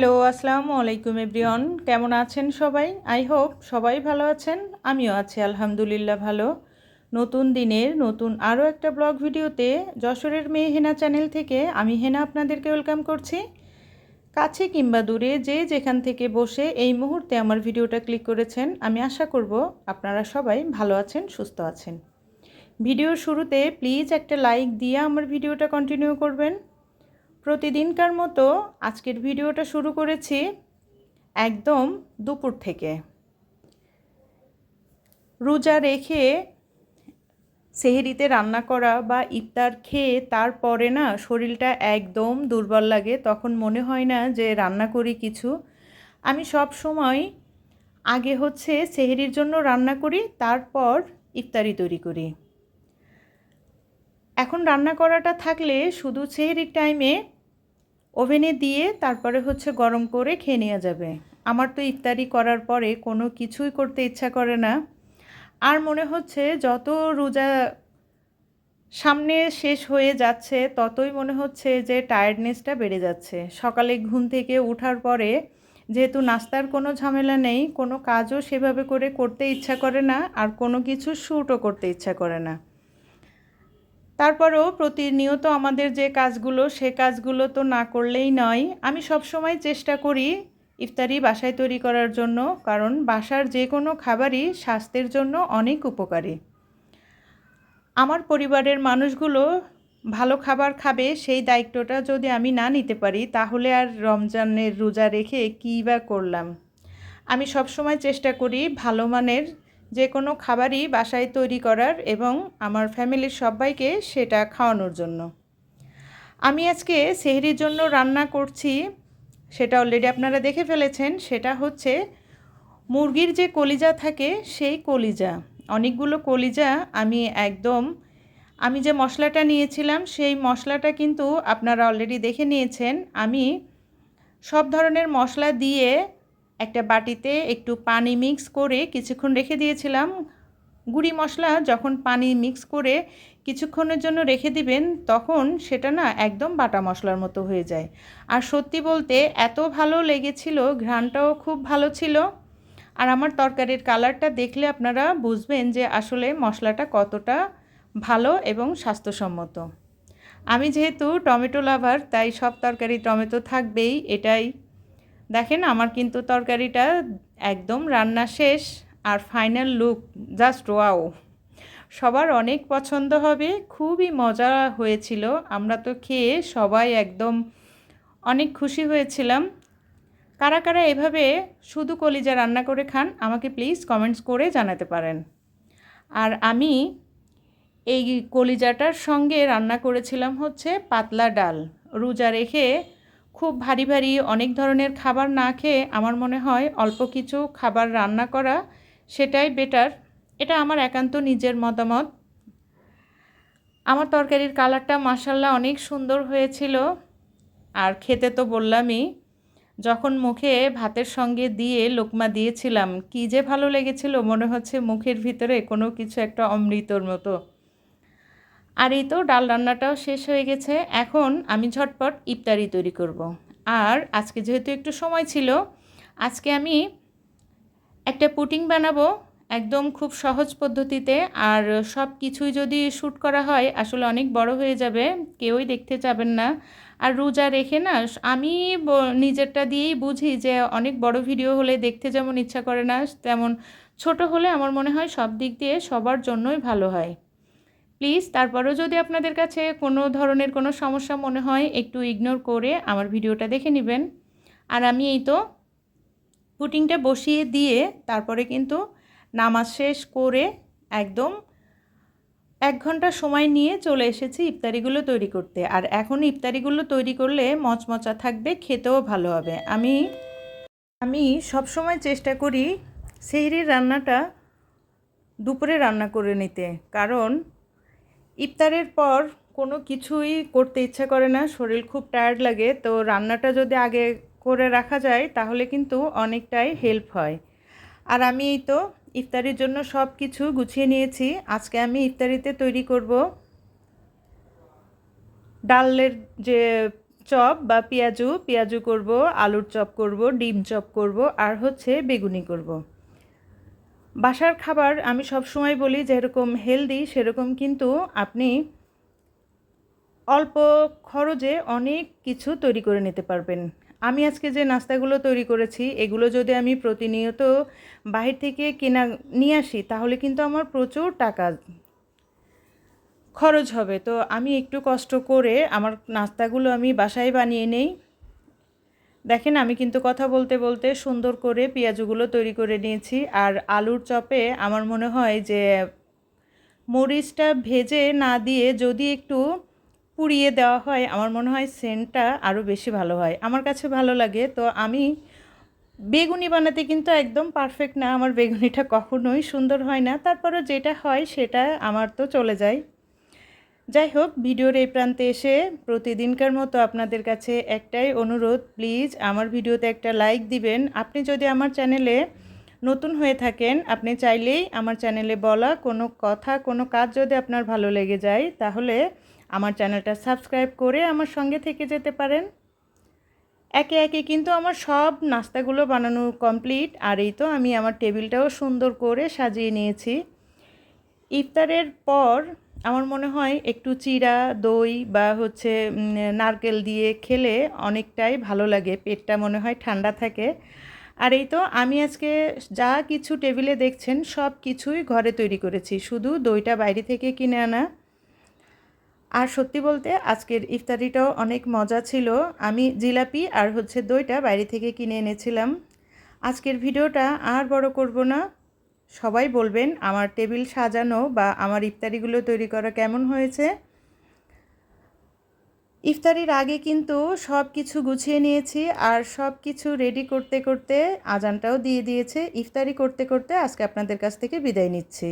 Hello, আসসালামু আলাইকুম everyone. কেমন আছেন সবাই? আই হোপ সবাই ভালো আছেন, আমিও আছি আলহামদুলিল্লাহ ভালো। নতুন দিনের নতুন আরও একটা ব্লগ ভিডিওতে যশোরের মেয়ে হেনা চ্যানেল থেকে আমি হেনা আপনাদেরকে ওয়েলকাম করছি। কাছে কিংবা দূরে যে যেখান থেকে বসে এই মুহূর্তে আমার ভিডিওটা ক্লিক করেছেন, আমি আশা করব আপনারা সবাই ভালো আছেন, সুস্থ আছেন। ভিডিওর শুরুতে প্লিজ একটা লাইক দিয়ে আমার ভিডিওটা কন্টিনিউ করবেন। প্রতিদিনকার মতো আজকের ভিডিওটা শুরু করেছি একদম দুপুর থেকে। রোজা রেখে সেহেরিতে রান্না করা বা ইফতার খেয়ে তারপরে না শরীরটা একদম দুর্বল লাগে, তখন মনে হয় না যে রান্না করি কিছু। আমি সব সময় আগে হচ্ছে সেহেরির জন্য রান্না করি, তারপর ইফতারি তৈরি করি। এখন রান্না করাটা থাকলে শুধু সেহেরির টাইমে ওভেনে দিয়ে তারপরে হচ্ছে গরম করে খেয়ে নেওয়া যাবে। আমার তো ইফতারি করার পরে কোনো কিছুই করতে ইচ্ছা করে না। আর মনে হচ্ছে যত রোজা সামনে শেষ হয়ে যাচ্ছে, ততই মনে হচ্ছে যে টায়ার্ডনেসটা বেড়ে যাচ্ছে। সকালে ঘুম থেকে ওঠার পরে যেহেতু নাস্তার কোনো ঝামেলা নেই, কোনো কাজও সেভাবে করে করতে ইচ্ছা করে না, আর কোনো কিছু শ্যুটও করতে ইচ্ছা করে না। তারপরেও প্রতিনিয়ত আমাদের যে কাজগুলো, সে কাজগুলো তো না করলেই নয়। আমি সবসময় চেষ্টা করি ইফতারি বাসায় তৈরি করার জন্য, কারণ বাসার যে কোনো খাবারই স্বাস্থ্যের জন্য অনেক উপকারী। আমার পরিবারের মানুষগুলো ভালো খাবার খাবে সেই দায়িত্বটা যদি আমি না নিতে পারি, তাহলে আর রমজানের রোজা রেখে কী বা করলাম? আমি সবসময় চেষ্টা করি ভালো মানের যে কোনো খাবারই বাসায় তৈরি করার এবং আমার ফ্যামিলির সবাইকে সেটা খাওয়ানোর জন্য। আমি আজকে সেহরির জন্য রান্না করছি, সেটা অলরেডি আপনারা দেখে ফেলেছেন, সেটা হচ্ছে মুরগির যে কলিজা থাকে সেই কলিজা। অনেকগুলো কলিজা আমি একদম, আমি যে মশলাটা নিয়েছিলাম সেই মশলাটা কিন্তু আপনারা অলরেডি দেখে নিয়েছেন। আমি সব ধরনের মশলা দিয়ে একটা বাটিতে একটু পানি মিক্স করে কিছুক্ষণ রেখে দিয়েছিলাম। গুঁড়ি মশলা যখন পানি মিক্স করে কিছুক্ষণের জন্য রেখে দিবেন, তখন সেটা না একদম বাটা মশলার মতো হয়ে যায়। আর সত্যি বলতে এত ভালো লেগেছিল, ঘ্রাণটাও খুব ভালো ছিল। আর আমার তরকারির কালারটা দেখলে আপনারা বুঝবেন যে আসলে মশলাটা কতটা ভালো এবং স্বাস্থ্যসম্মত। আমি যেহেতু টমেটো লাভার, তাই সব তরকারি টমেটো থাকবেই, এটাই দেখেন আমার কিন্তু তরকারিটা একদম রান্না শেষ আর ফাইনাল লুক জাস্ট ওয়াও সবার অনেক পছন্দ হবে, খুবই মজা হয়েছিল। আমরা তো খেয়ে সবাই একদম অনেক খুশি হয়েছিলাম। কারা কারা এভাবে শুধু কলিজা রান্না করে খান, আমাকে প্লিজ কমেন্টস করে জানাতে পারেন। আর আমি এই কলিজাটার সঙ্গে রান্না করেছিলাম হচ্ছে পাতলা ডাল। রোজা রেখে খুব ভারী ভারী অনেক ধরনের খাবার না খেয়ে আমার মনে হয় অল্প কিছু খাবার রান্না করা সেটাই বেটার এটা আমার একান্ত নিজের মতামত। আমার তরকারির কালারটা মাসাল্লাহ অনেক সুন্দর হয়েছিল। আর খেতে তো বললামই, যখন মুখে ভাতের সঙ্গে দিয়ে লোকমা দিয়েছিলাম, কী যে ভালো লেগেছিল, মনে হচ্ছে মুখের ভিতরে কোনো কিছু একটা অমৃতর মতো। আর এই তো ডাল রান্নাটাও শেষ হয়ে গেছে। এখন আমি ঝটপট ইফতারি তৈরি করব। আর আজকে যেহেতু একটু সময় ছিল, আজকে আমি একটা পুটিং বানাবো একদম খুব সহজ পদ্ধতিতে। আর সব কিছুই যদি শ্যুট করা হয়, আসলে অনেক বড় হয়ে যাবে, কেউই দেখতে যাবেন না। আর রোজা রেখে না, আমি নিজেরটা দিয়েই বুঝি যে অনেক বড় ভিডিও হলে দেখতে যেমন ইচ্ছা করে না, তেমন ছোট হলে আমার মনে হয় সব দিক দিয়ে সবার জন্যই ভালো হয়। প্লিজ, তারপরেও যদি আপনাদের কাছে কোনো ধরনের কোনো সমস্যা মনে হয়, একটু ইগনোর করে আমার ভিডিওটা দেখে নেবেন। আর আমি এই তো পুটিংটা বসিয়ে দিয়ে তারপরে কিন্তু নামাজ শেষ করে একদম এক ঘণ্টা সময় নিয়ে চলে এসেছি ইফতারিগুলো তৈরি করতে। আর এখন ইফতারিগুলো তৈরি করলে মচমচা থাকবে, খেতেও ভালো হবে। আমি আমি সবসময় চেষ্টা করি সেহরির রান্নাটা দুপুরে রান্না করে নিতে। কারণ ইফতারের পর কোনো কিছুই করতে ইচ্ছা করে না, শরীর খুব টায়ার্ড লাগে, তো রান্নাটা যদি আগে করে রাখা যায় তাহলে কিন্তু অনেকটাই হেল্প হয়। আর আমি এই তো ইফতারির জন্য সব কিছু গুছিয়ে নিয়েছি। আজকে আমি ইফতারিতে তৈরি করব ডালের যে চপ বা পেঁয়াজু পেঁয়াজু করব, আলুর চপ করব, ডিম চপ করব, আর হচ্ছে বেগুনি করব। বাসার খাবার আমি সব সময় বলি যেরকম হেলদি সেরকম কিন্তু আপনি অল্প খরচে অনেক কিছু তৈরি করে নিতে পারবেন। আমি আজকে যে নাস্তাগুলো তৈরি করেছি, এগুলো যদি আমি প্রতিনিয়ত বাহির থেকে কেনা, নিয়ে আসি, তাহলে কিন্তু আমার প্রচুর টাকা খরচ হবে। তো আমি একটু কষ্ট করে আমার নাস্তাগুলো আমি বাসায় বানিয়ে নেই। দেখেন, আমি কিন্তু কথা বলতে বলতে সুন্দর করে পেঁয়াজগুলো তৈরি করে নিয়েছি। আর আলুর চপে আমার মনে হয় যে, মরিচটা ভেজে না দিয়ে যদি একটু পুড়িয়ে দেওয়া হয়, আমার মনে হয় সেন্টটা আরও বেশি ভালো হয়। আমার কাছে ভালো লাগে। তো আমি বেগুনি বানাতে কিন্তু একদম পারফেক্ট না। আমার বেগুনিটা কখনোই সুন্দর হয় না। তারপরে যেটা হয় সেটা আমার তো চলে যায়। যাই হোক ভিডিওর এই প্রান্তে এসে প্রতিদিনকার মতো আপনাদের কাছে একটাই অনুরোধ, প্লিজ আমার ভিডিওতে একটা লাইক দিবেন। আপনি যদি আমার চ্যানেলে নতুন হয়ে থাকেন, আপনি চাইলেই আমার চ্যানেলে বলা কোনো কথা, কোনো কাজ যদি আপনার ভালো লেগে যায়, তাহলে আমার চ্যানেলটা সাবস্ক্রাইব করে আমার সঙ্গে থেকে যেতে পারেন। একে একে কিন্তু আমার সব নাস্তাগুলো বানানো কমপ্লিট, আর এই তো আমি আমার টেবিলটাও সুন্দর করে সাজিয়ে নিয়েছি। ইফতারের পর আমার মনে হয় একটু চিরা দই বা হচ্ছে নারকেল দিয়ে খেলে অনেকটাই ভালো লাগে। পেটটা মনে হয় ঠান্ডা থাকে। আর এই তো আমি আজকে যা কিছু টেবিলে দেখছেন, সব কিছুই ঘরে তৈরি করেছি। শুধু দইটা বাইরে থেকে কিনে আনা। আর সত্যি বলতে আজকের ইফতারিটাও অনেক মজা ছিল। আমি জিলাপি আর হচ্ছে দইটা বাইরে থেকে কিনে এনেছিলাম। আজকের ভিডিওটা আর বড় করব না। সবাই বলবেন আমার টেবিল সাজানো বা আমার ইফতারিগুলো তৈরি করা কেমন হয়েছে? ইফতারির আগে কিন্তু সব কিছু গুছিয়ে নিয়েছি আর সব কিছু রেডি করতে করতে আজানটাও দিয়ে দিয়েছে। ইফতারি করতে করতে আজকে আপনাদের কাছ থেকে বিদায় নিচ্ছি।